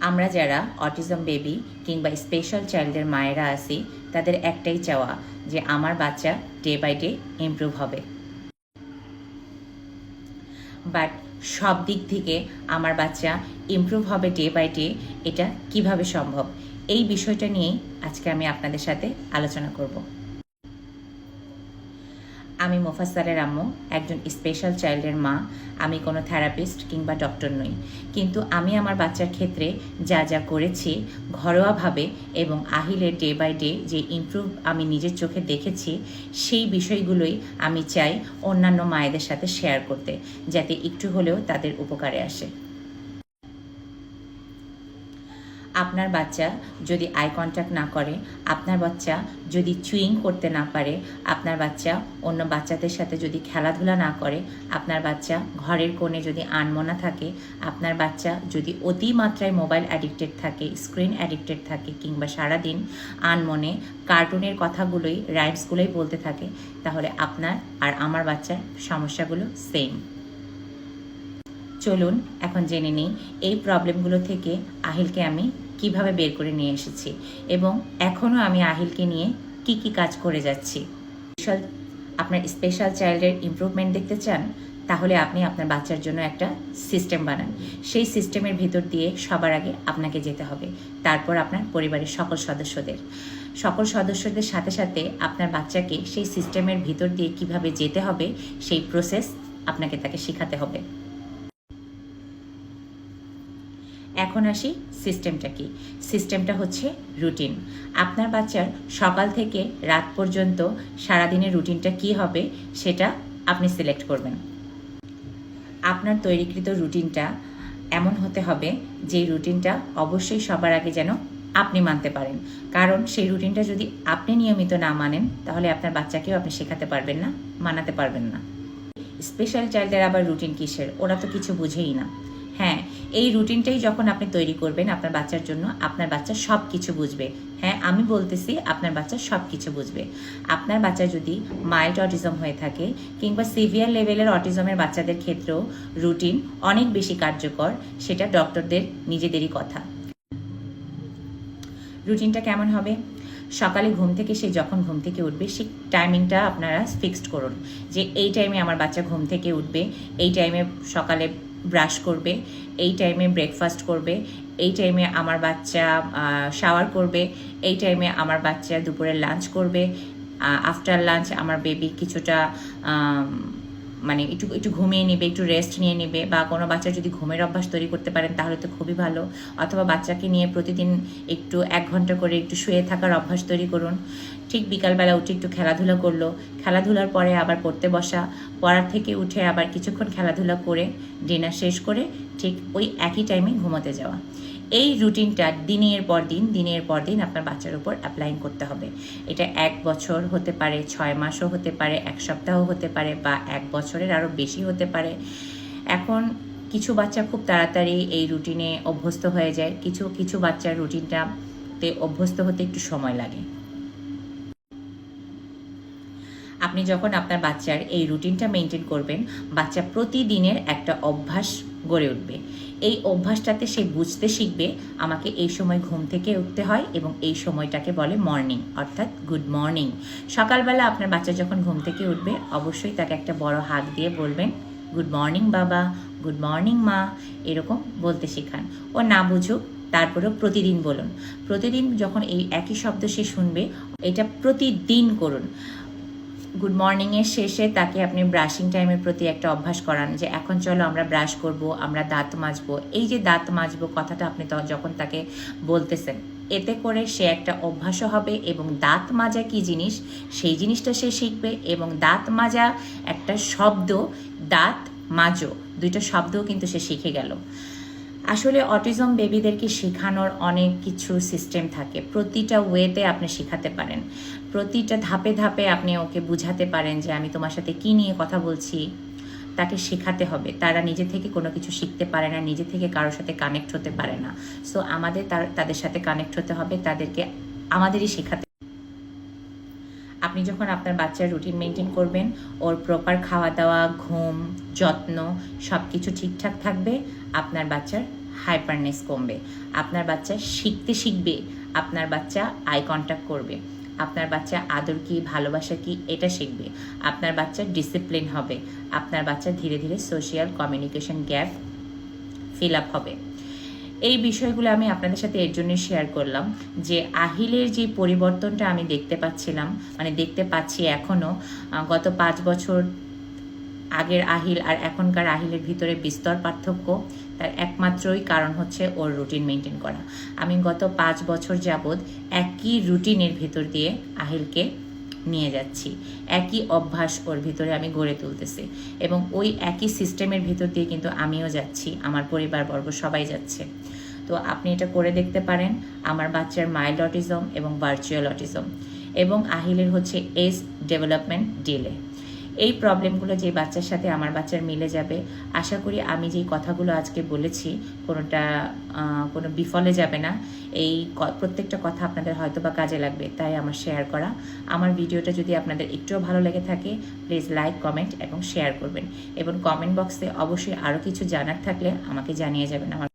আমরা যারা autism baby কিংবা স্পেশাল চাইল্ডের মায়েরা আছি, তাদের একটাই চাওয়া যে আমার বাচ্চা ডে বাই ডে ইমপ্রুভ হবে। বাট সব দিক থেকে আমার বাচ্চা ইমপ্রুভ হবে ডে বাই ডে, এটা কীভাবে সম্ভব? এই বিষয়টা নিয়েই আজকে আমি আপনাদের সাথে আলোচনা করব। আমি মোফাসারের আম্মু, একজন স্পেশাল চাইল্ডের মা, আমি কোনো থেরাপিস্ট কিংবা ডক্টর নই। কিন্তু আমি আমার বাচ্চার ক্ষেত্রে যা যা করেছি ঘরোয়াভাবে এবং আহিলের ডে বাই ডে যে ইমপ্রুভ আমি নিজের চোখে দেখেছি, সেই বিষয়গুলোই আমি চাই অন্যান্য মায়েদের সাথে শেয়ার করতে, যাতে একটু হলেও তাদের উপকারে আসে। আপনার বাচ্চা যদি আই কন্ট্যাক্ট না করে, আপনার বাচ্চা যদি চুইং করতে না পারে, আপনার বাচ্চা অন্য বাচ্চাদের সাথে যদি খেলাধুলা না করে, আপনার বাচ্চা ঘরের কোণে যদি আনমনা থাকে, আপনার বাচ্চা যদি অতিমাত্রায় মোবাইল অ্যাডিক্টেড থাকে স্ক্রিন অ্যাডিক্টেড থাকে কিংবা সারাদিন আনমনে কার্টুনের কথাগুলোই রাইমসগুলোই বলতে থাকে, তাহলে আপনার আর আমার বাচ্চার সমস্যাগুলো সেম চলুন, এখন জেনে নিই, এই প্রবলেমগুলো থেকে আহিলকে আমি কীভাবে বের করে নিয়ে এসেছি এবং এখনও আমি আহিলকে নিয়ে কি কি কাজ করে যাচ্ছি। স্পেশাল আপনার স্পেশাল চাইল্ডের ইমপ্রুভমেন্ট দেখতে চান, তাহলে আপনি আপনার বাচ্চার জন্য একটা সিস্টেম বানান। সেই সিস্টেমের ভিতর দিয়ে সবার আগে আপনাকে যেতে হবে। তারপর আপনার পরিবারের সকল সদস্যদের। সকল সদস্যদের সাথে সাথে আপনার বাচ্চাকে সেই সিস্টেমের ভিতর দিয়ে কীভাবে যেতে হবে, সেই প্রসেস আপনাকে তাকে শেখাতে হবে। এখন আসি সিস্টেমটা কি? সিস্টেমটা হচ্ছে রুটিন আপনার বাচ্চার সকাল থেকে রাত পর্যন্ত সারাদিনের রুটিনটা কি হবে সেটা আপনি সিলেক্ট করবেন। আপনার তৈরিকৃত রুটিনটা এমন হতে হবে যে রুটিনটা অবশ্যই সবার আগে যেন আপনি মানতে পারেন। কারণ সেই রুটিনটা যদি আপনি নিয়মিত না মানেন, তাহলে আপনার বাচ্চাকেও আপনি শেখাতে পারবেন না, মানাতে পারবেন না। স্পেশাল চাইল্ডের আবার রুটিন কিসের? ওরা তো কিছু বুঝেই না। হ্যাঁ এই রুটিনটাই যখন আপনি তৈরি করবেন আপনার বাচ্চার জন্য, আপনার বাচ্চা সব কিছু বুঝবে। হ্যাঁ আমি বলতেছি আপনার বাচ্চা সব কিছু বুঝবে। আপনার বাচ্চা যদি মাইল্ড অটিজম হয়ে থাকে কিংবা সিভিয়ার লেভেলের অটিজমের বাচ্চাদের ক্ষেত্রেও রুটিন অনেক বেশি কার্যকর, সেটা ডক্টরদের নিজেদেরই কথা। রুটিনটা কেমন হবে? সকালে ঘুম থেকে সে যখন ঘুম থেকে উঠবে, সেই টাইমিংটা আপনারা ফিক্সড করুন। যে এই টাইমে আমার বাচ্চা ঘুম থেকে উঠবে, এই টাইমে সকালে ব্রাশ করবে, এই টাইমে ব্রেকফাস্ট করবে, এই টাইমে আমার বাচ্চা শাওয়ার করবে, এই টাইমে আমার বাচ্চা দুপুরে লাঞ্চ করবে আফটার লাঞ্চ আমার বেবি কিছুটা মানে একটু একটু ঘুমিয়ে নেবে, একটু রেস্ট নিয়ে নেবে, বা কোনো বাচ্চা যদি ঘুমের অভ্যাস তৈরি করতে পারেন তাহলে তো খুবই ভালো, অথবা বাচ্চাকে নিয়ে প্রতিদিন একটু এক ঘণ্টা করে একটু শুয়ে থাকার অভ্যাস তৈরি করুন। ঠিক বিকালবেলা উঠে একটু খেলাধুলা করল। খেলাধুলার পরে আবার পড়তে বসা। পড়ার থেকে উঠে আবার কিছুক্ষণ খেলাধুলা করে ডিনার শেষ করে ঠিক ওই একই টাইমে ঘুমোতে যাওয়া। এই রুটিনটা দিনের পর দিন, দিনের পর দিন আপনার বাচ্চার উপর অ্যাপ্লাইং করতে হবে। এটা এক বছর হতে পারে, ছয় মাসও হতে পারে, এক সপ্তাহ হতে পারে বা এক বছরের আরও বেশি হতে পারে। এখন কিছু বাচ্চা খুব তাড়াতাড়ি এই রুটিনে অভ্যস্ত হয়ে যায়। কিছু কিছু বাচ্চার রুটিনটাতে অভ্যস্ত হতে একটু সময় লাগে। আপনি যখন আপনার বাচ্চার এই রুটিনটা মেনটেন করবেন, বাচ্চা প্রতিদিনের একটা অভ্যাস গড়ে উঠবে। এই অভ্যাসটাতে সে বুঝতে শিখবে, আমাকে এই সময় ঘুম থেকে উঠতে হয় এবং এই সময়টাকে বলে মর্নিং অর্থাৎ গুড মর্নিং সকালবেলা আপনার বাচ্চা যখন ঘুম থেকে উঠবে, অবশ্যই তাকে একটা বড় হাত দিয়ে বলবেন গুড মর্নিং বাবা গুড মর্নিং মা। এরকম বলতে শেখান। ও না বুঝুক, তারপরেও প্রতিদিন বলুন। প্রতিদিন যখন এই একই শব্দ সে শুনবে, এটা প্রতিদিন করুন। গুড মর্নিংয়ের শেষে তাকে আপনি ব্রাশিং টাইমের প্রতি একটা অভ্যাস করান যে, এখন চলো আমরা ব্রাশ করব, আমরা দাঁত মাজবো। এই যে দাঁত মাজবো কথাটা আপনি যখন তাকে বলতেছেন, এতে করে সে একটা অভ্যাসও হবে এবং দাঁত মাজা কি জিনিস? সেই জিনিসটা সে শিখবে এবং দাঁত মাজা একটা শব্দ, দাঁত মাজো, দুইটা শব্দও কিন্তু সে শিখে গেল। আসলে অটিজম বেবিদেরকে শেখানোর অনেক কিছু সিস্টেম থাকে। প্রতিটা ওয়েতে আপনি শেখাতে পারেন। প্রতিটা ধাপে ধাপে আপনি ওকে বুঝাতে পারেন যে, আমি তোমার সাথে কি নিয়ে কথা বলছি? তাকে শেখাতে হবে। তারা নিজে থেকে কোনো কিছু শিখতে পারে না, নিজে থেকে কারোর সাথে কানেক্ট হতে পারে না। সো আমাদের তার, তাদের সাথে কানেক্ট হতে হবে। তাদেরকে, আমাদেরই শেখাতে আপনি যখন আপনার বাচ্চার রুটিন মেনটেন করবেন, ওর প্রপার খাওয়া দাওয়া ঘুম, যত্ন সব কিছু ঠিকঠাক থাকবে, আপনার বাচ্চার হাইপারনেস কমবে। আপনার বাচ্চা শিখতে শিখবে, আপনার বাচ্চা আই কন্ট্যাক্ট করবে। আপনার বাচ্চা আদর কি, ভালোবাসা কি, এটা শিখবে। আপনার বাচ্চা ডিসিপ্লিন হবে। আপনার বাচ্চা ধীরে ধীরে social communication gap fill up হবে। এই বিষয়গুলো আমি আপনাদের সাথে এর জন্য শেয়ার করলাম, যে আহিলের যে পরিবর্তনটা আমি দেখতে পাচ্ছিলাম মানে দেখতে পাচ্ছি এখনও গত পাঁচ বছর আগের আহিল আর এখনকার আহিলের ভিতরে বিস্তর পার্থক্য, তার একমাত্রই কারণ হচ্ছে ওর রুটিন মেনটেন করা। আমি গত পাঁচ বছর যাবৎ একই রুটিনের ভিতর দিয়ে আহিলকে নিয়ে যাচ্ছি। একই অভ্যাস ওর ভিতরে আমি গড়ে তুলতেছি এবং ওই একই সিস্টেমের ভিতর দিয়ে কিন্তু আমিও যাচ্ছি, আমার পরিবারবর্গ সবাই যাচ্ছে। তো আপনি এটা করে দেখতে পারেন, আমার বাচ্চার মাইল্ড অটিজম এবং ভার্চুয়াল অটিজম এবং আহিলের হচ্ছে এজ ডেভেলপমেন্ট ডিলে। এই প্রবলেমগুলো যে বাচ্চার সাথে আমার বাচ্চার মিলে যাবে, আশা করি আমি যেই কথাগুলো আজকে বলেছি, কোনোটা কোনো বিফলে যাবে না। এই প্রত্যেকটা কথা আপনাদের হয়তো বা কাজে লাগবে, তাই আমার শেয়ার করা। আমার ভিডিওটা যদি আপনাদের একটুও ভালো লেগে থাকে প্লিজ লাইক কমেন্ট এবং শেয়ার করবেন। এবং কমেন্ট বক্সে অবশ্যই আরও কিছু জানার থাকলে আমাকে জানিয়ে যাবেন। আমার